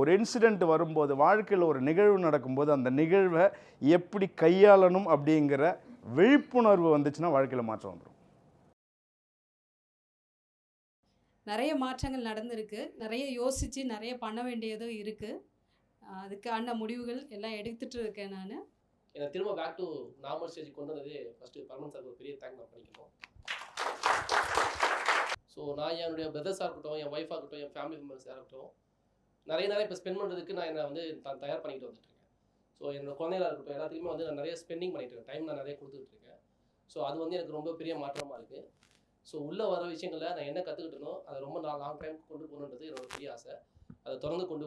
ஒரு இன்சிடெண்ட் வரும்போது வாழ்க்கையில் ஒரு நிகழ்வு நடக்கும்போது அந்த நிகழ்வை எப்படி கையாளணும் அப்படிங்கிற விழிப்புணர்வு வந்துச்சுன்னா வாழ்க்கையில் மாற்றம் வந்துடும் நிறைய மாற்றங்கள் நடந்திருக்கு. நிறைய யோசித்து நிறைய பண்ண வேண்டியதும் இருக்குது அதுக்கான முடிவுகள் எல்லாம் எடுத்துட்டு இருக்கேன் நான். என்னை திரும்ப பேக் டு நார்மல் ஸ்டேஜ் கொண்டு வந்ததே ஃபஸ்ட்டு பர்மன் சார் ஒரு பெரிய தேங்க் நான் பண்ணிக்கணும். ஸோ நான் என்னுடைய பிரதர்ஸாக இருக்கட்டும் என் ஒய்ஃபாக இருக்கட்டும் என் ஃபேமிலி மெம்பர்ஸாக இருக்கட்டும் நிறைய நிறைய இப்போ ஸ்பெண்ட் பண்ணுறதுக்கு நான் என்னை வந்து தான் தயார் பண்ணிட்டு வந்துட்டுருக்கேன். ஸோ என்னோட குழந்தைகளா இருக்கட்டும் எல்லாத்துக்குமே வந்து நான் நிறைய ஸ்பெண்டிங் பண்ணிட்டு இருக்கேன். டைம் நான் நிறைய கொடுத்துட்டு இருக்கேன் ஸோ அது வந்து எனக்கு ரொம்ப பெரிய மாற்றமாக இருக்குது ஸோ உள்ளே வர விஷயங்களை நான் என்ன கற்றுக்கிட்டனோ அதை ரொம்ப நான் லாங் டைம் கொண்டு போகணுன்றது என்னோட பெரிய ஆசை. அதை தொடர்ந்து கொண்டு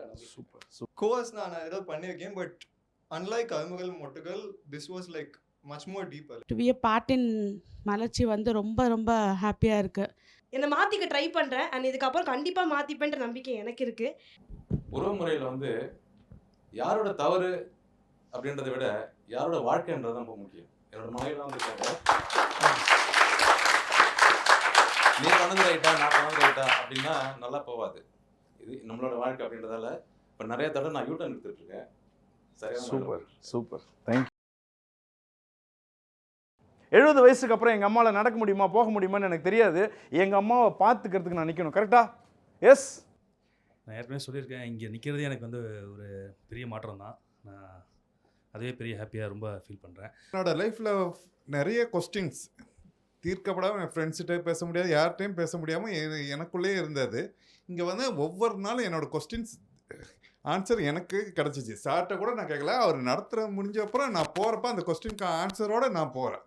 நான் நம்பிக்கை சூப்பர் சூப்பர் கோர்ஸ் நான் ஏதோ பண்ணியிருக்கேன் பட் அன்லைக் அருமுகள் மொட்டுகள் this was like much more deeper to be a பார்ட்டின் மலர்ச்சி வந்து ரொம்ப ரொம்ப ஹாப்பியாக இருக்குது என்னை மாற்றிக்க ட்ரை பண்ணுறேன் அண்ட் இதுக்கப்புறம் கண்டிப்பாக மாற்றிப்பேன்ற நம்பிக்கை எனக்கு இருக்குது உறவு முறையில் வந்து யாரோட தவறு அப்படின்றத விட யாரோட வாழ்க்கைன்றது தான் ரொம்ப முக்கியம். என்னோட மனைவிலாம் வந்து இருக்காங்க நீ பண்ணது ரைட்டா நான் பண்ணது ரைட்டா அப்படின்னா நல்லா போகாது இது நம்மளோட வாழ்க்கை அப்படின்றதால. இப்போ நிறைய தடவை நான் யூட்டன் எடுத்துட்டு இருக்கேன். சரியான சூப்பர் சூப்பர். தேங்க்யூ எழுபது வயசுக்கு அப்புறம் எங்கள் அம்மாவில் நடக்க முடியுமா போக முடியுமான்னு எனக்கு தெரியாது. எங்கள் அம்மாவை பார்த்துக்கிறதுக்கு நான் நிற்கணும் கரெக்டா எஸ் நான் ஏற்கனவே சொல்லியிருக்கேன் இங்கே நிற்கிறது எனக்கு வந்து ஒரு பெரிய மாற்றம் தான். நான் அதுவே பெரிய ஹாப்பியாக ரொம்ப ஃபீல் பண்ணுறேன் என்னோட லைஃப்பில் நிறைய கொஸ்டின்ஸ் தீர்க்கப்படாமல் என் ஃப்ரெண்ட்ஸ்கிட்ட பேச முடியாது யார்கிட்டையும் பேச முடியாமல் எனக்குள்ளேயே இருந்தது. இங்கே வந்து ஒவ்வொரு நாளும் என்னோட கொஸ்டின்ஸ் ஆன்சர் எனக்கு கிடச்சிச்சு. சார்கிட்ட கூட நான் கேட்கல அவர் நடத்துகிற முடிஞ்ச அப்புறம் நான் போகிறப்ப அந்த கொஸ்டினுக்கு ஆன்சரோட நான் போகிறேன்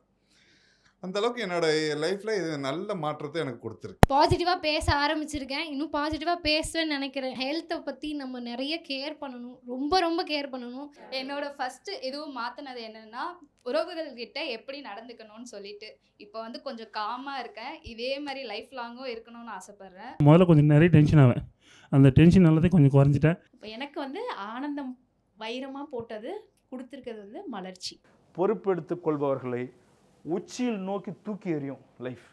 அந்த அளவுக்கு என்னோட லைஃப்பில் இது நல்ல மாற்றத்தை எனக்கு கொடுத்துருக்கு. பாசிட்டிவாக பேச ஆரம்பிச்சிருக்கேன். இன்னும் பாசிட்டிவாக பேசுவேன்னு நினைக்கிறேன். ஹெல்த்தை பற்றி நம்ம நிறைய கேர் பண்ணணும். ரொம்ப ரொம்ப கேர் பண்ணணும். என்னோட ஃபஸ்ட்டு இதுவும் மாற்றினது என்னென்னா உறவுகள் கிட்ட எப்படி நடந்துக்கணும்னு சொல்லிட்டு. இப்போ வந்து கொஞ்சம் காமாக இருக்கேன். இதே மாதிரி லைஃப் லாங்கும் இருக்கணும்னு ஆசைப்பட்றேன். முதல்ல கொஞ்சம் நிறைய டென்ஷன் ஆவேன். அந்த டென்ஷன் நல்லதே கொஞ்சம் குறைஞ்சிட்டேன். இப்போ எனக்கு வந்து ஆனந்தம் வைரமாக போட்டது கொடுத்துருக்கிறது வந்து மலர்ச்சி. பொறுப்பெடுத்துக் கொள்பவர்களை உச்சியில் நோக்கி தூக்கி எறியும் லைஃப்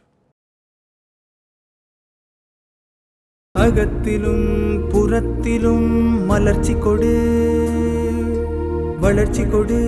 அகத்திலும் புறத்திலும் மலர்ச்சி கொடு வளர்ச்சி கொடு.